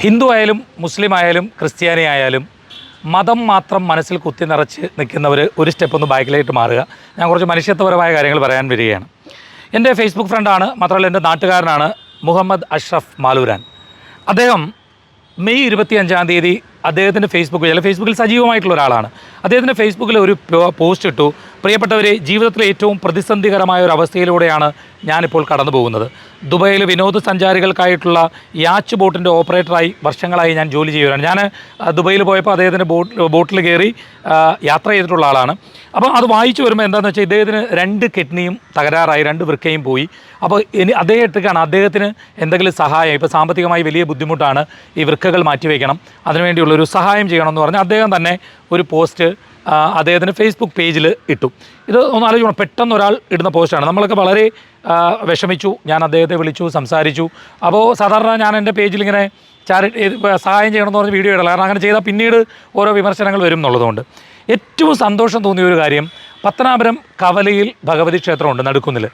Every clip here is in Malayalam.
ഹിന്ദു ആയാലും മുസ്ലിം ആയാലും ക്രിസ്ത്യാനി ആയാലും മതം മാത്രം മനസ്സിൽ കുത്തി നിറച്ച് നിൽക്കുന്നവർ ഒരു സ്റ്റെപ്പ് ഒന്ന് ബാക്കിലായിട്ട് മാറുക. ഞാൻ കുറച്ച് മനുഷ്യത്വപരമായ കാര്യങ്ങൾ പറയാൻ വരികയാണ്. എന്റെ ഫേസ്ബുക്ക് ഫ്രണ്ടാണ് മാത്രമല്ല എന്റെ നാട്ടുകാരനാണ് മുഹമ്മദ് അഷ്റഫ് മാലൂരാൻ. അദ്ദേഹം മെയ് ഇരുപത്തിയഞ്ചാം തീയതി അദ്ദേഹത്തിന്റെ ഫേസ്ബുക്ക് ചില ഫേസ്ബുക്കിൽ സജീവമായിട്ടുള്ള ഒരാളാണ്. അദ്ദേഹത്തിന്റെ ഫേസ്ബുക്കിൽ ഒരു പോസ്റ്റ് ഇട്ടു. പ്രിയപ്പെട്ടവരെ ജീവിതത്തിലെ ഏറ്റവും പ്രതിസന്ധികരമായ ഒരു അവസ്ഥയിലൂടെയാണ് ഞാനിപ്പോൾ കടന്നു പോകുന്നത്. ദുബൈയിൽ വിനോദസഞ്ചാരികൾക്കായിട്ടുള്ള യാച്ച് ബോട്ടിന്റെ ഓപ്പറേറ്ററായി വർഷങ്ങളായി ഞാൻ ജോലി ചെയ്യുകയാണ്. ഞാൻ ദുബായിൽ പോയപ്പോൾ അദ്ദേഹത്തിന്റെ ബോട്ട് ബോട്ടിൽ കയറി യാത്ര ചെയ്തിട്ടുള്ള ആളാണ്. അപ്പോൾ അത് വായിച്ചു വരുമ്പോൾ എന്താണെന്ന് വെച്ചാൽ ഇദ്ദേഹത്തിന് രണ്ട് കിഡ്നിയും തകരാറായി രണ്ട് വൃക്കയും പോയി. അപ്പോൾ ഇനി അതേ അദ്ദേഹത്തേക്കാണ് അദ്ദേഹത്തിന് എന്തെങ്കിലും സഹായം ഇപ്പോൾ സാമ്പത്തികമായി വലിയ ബുദ്ധിമുട്ടാണ് ഈ വൃക്കകൾ മാറ്റിവെക്കണം. അതിനുവേണ്ടിയുള്ളൊരു സഹായം ചെയ്യണമെന്ന് പറഞ്ഞ് അദ്ദേഹം തന്നെ ഒരു പോസ്റ്റ് അദ്ദേഹത്തിന്റെ ഫേസ്ബുക്ക് പേജിൽ ഇട്ടു. ഇത് ഒന്ന് ആലോചിക്കണം. പെട്ടെന്ന് ഒരാൾ ഇടുന്ന പോസ്റ്റാണ് നമ്മളൊക്കെ വളരെ വിഷമിച്ചു. ഞാൻ അദ്ദേഹത്തെ വിളിച്ചു സംസാരിച്ചു. അപ്പോൾ സാധാരണ ഞാൻ എന്റെ പേജിൽ ഇങ്ങനെ ചാരി സഹായം ചെയ്യണമെന്ന് പറഞ്ഞ് വീഡിയോ ഇടല. കാരണം അങ്ങനെ ചെയ്താൽ പിന്നീട് ഓരോ വിമർശനങ്ങൾ വരും എന്നുള്ളതുകൊണ്ട്. ഏറ്റവും സന്തോഷം തോന്നിയ ഒരു കാര്യം പത്തനാപുരം കവലയിൽ ഭഗവതി ക്ഷേത്രമുണ്ട് നടുക്കുന്നിൽ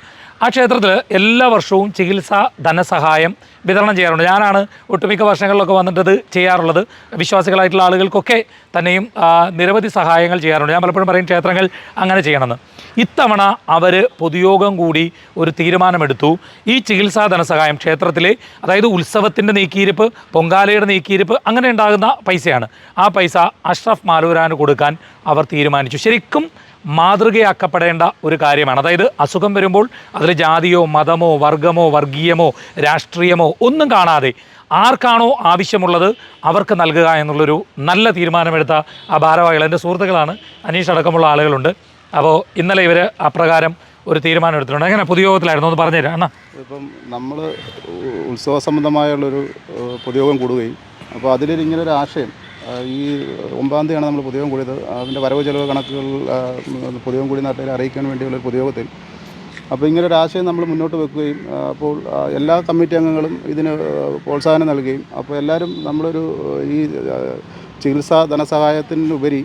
ആ ക്ഷേത്രത്തിൽ എല്ലാ വർഷവും ചികിത്സാ ധനസഹായം വിതരണം ചെയ്യാറുണ്ട്. ഞാനാണ് ഒട്ടുമിക്ക വർഷങ്ങളിലൊക്കെ വന്നിട്ടത് ചെയ്യാറുള്ളത്. വിശ്വാസികളായിട്ടുള്ള ആളുകൾക്കൊക്കെ തന്നെയും നിരവധി സഹായങ്ങൾ ചെയ്യാറുണ്ട്. ഞാൻ പലപ്പോഴും പറയും ക്ഷേത്രങ്ങൾ അങ്ങനെ ചെയ്യണമെന്ന്. ഇത്തവണ അവർ പൊതുയോഗം കൂടി ഒരു തീരുമാനമെടുത്തു. ഈ ചികിത്സാ ധനസഹായം ക്ഷേത്രത്തിലെ അതായത് ഉത്സവത്തിന്റെ നീക്കിയിരിപ്പ് പൊങ്കാലയുടെ നീക്കിയിരിപ്പ് അങ്ങനെ ഉണ്ടാകുന്ന പൈസയാണ്. ആ പൈസ അഷ്റഫ് മാലൂരാന് കൊടുക്കാൻ അവർ തീരുമാനിച്ചു. ശരിക്കും മാതൃകയാക്കപ്പെടേണ്ട ഒരു കാര്യമാണ്. അതായത് അസുഖം വരുമ്പോൾ അതിൽ ജാതിയോ മതമോ വർഗമോ വർഗീയമോ രാഷ്ട്രീയമോ ഒന്നും കാണാതെ ആർക്കാണോ ആവശ്യമുള്ളത് അവർക്ക് നൽകുക എന്നുള്ളൊരു നല്ല തീരുമാനമെടുത്ത ആ ഭാരവാഹികൾ. എന്റെ സുഹൃത്തുക്കളാണ് അനീഷ് അടക്കമുള്ള ആളുകളുണ്ട്. അപ്പോൾ ഇന്നലെ ഇവർ അപ്രകാരം ഒരു തീരുമാനം എടുത്തിട്ടുണ്ട്. എങ്ങനെ? പൊതുയോഗത്തിലായിരുന്നു ഒന്ന് പറഞ്ഞുതരാം. അണ്ണാ. ഇപ്പം നമ്മൾ ഉത്സവ സംബന്ധമായുള്ളൊരു പൊതുയോഗം കൂടുകയും അപ്പോൾ അതിലൊരു ഇങ്ങനൊരു ആശയം ഈ ഒമ്പതാം തീയതിയാണ് നമ്മൾ പൊതുയോഗം കൂടിയത്. അതിന്റെ വരവ് ചെലവ് കണക്കുകൾ പൊതുയോഗം കൂടി നാട്ടുകാരെ അറിയിക്കാൻ വേണ്ടിയുള്ള പൊതുയോഗത്തിൽ. അപ്പോൾ ഇങ്ങനെ ഒരു ആശയം നമ്മൾ മുന്നോട്ട് വെക്കുകയും അപ്പോൾ എല്ലാ കമ്മിറ്റി അംഗങ്ങളും ഇതിന് പ്രോത്സാഹനം നൽകുകയും അപ്പോൾ എല്ലാവരും നമ്മളൊരു ഈ ചികിത്സാ ധനസഹായത്തിനുപരി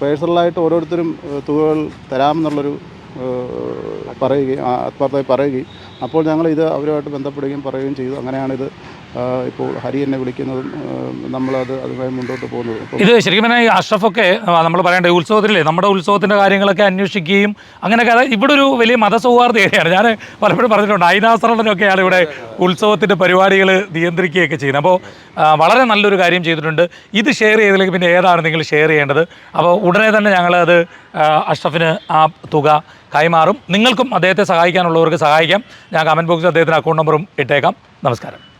പേഴ്സണലായിട്ട് ഓരോരുത്തരും തുകകൾ തരാമെന്നുള്ളൊരു പറയുകയും ആത്മാർത്ഥമായി പറയുകയും അപ്പോൾ ഞങ്ങൾ ഇത് അവരുമായിട്ട് ബന്ധപ്പെടുകയും പറയുകയും ചെയ്തു. അങ്ങനെയാണിത് ഇപ്പോൾ ഹരി എന്നെ വിളിക്കുന്നതും നമ്മളത് അതുമായി മുന്നോട്ട് പോകുന്നത്. ഇത് ശരിക്കും പറഞ്ഞാൽ ഈ അഷ്റഫൊക്കെ നമ്മൾ പറയേണ്ട ഉത്സവത്തിലേ നമ്മുടെ ഉത്സവത്തിന്റെ കാര്യങ്ങളൊക്കെ അന്വേഷിക്കുകയും അങ്ങനെയൊക്കെ അതായത് ഇവിടെ ഒരു വലിയ മതസൗഹാർദ്ദ ഏരിയയാണ് ഞാൻ പലപ്പോഴും പറഞ്ഞിട്ടുണ്ട് ഐനാസറണനൊക്കെയാണ് ഇവിടെ ഉത്സവത്തിന്റെ പരിപാടികൾ നിയന്ത്രിക്കുകയൊക്കെ ചെയ്യുന്നത്. അപ്പോൾ വളരെ നല്ലൊരു കാര്യം ചെയ്തിട്ടുണ്ട്. ഇത് ഷെയർ ചെയ്തില്ലെങ്കിൽ പിന്നെ ഏതാണ് നിങ്ങൾ ഷെയർ ചെയ്യേണ്ടത്? അപ്പോൾ ഉടനെ തന്നെ ഞങ്ങളത് അഷ്റഫിന് ആ തുക കൈമാറും. നിങ്ങൾക്കും അദ്ദേഹത്തെ സഹായിക്കാനുള്ളവർക്ക് സഹായിക്കാം. ഞാൻ കമന്റ് ബോക്സിൽ അദ്ദേഹത്തിന്റെ അക്കൗണ്ട് നമ്പറും ഇട്ടേക്കാം. നമസ്കാരം.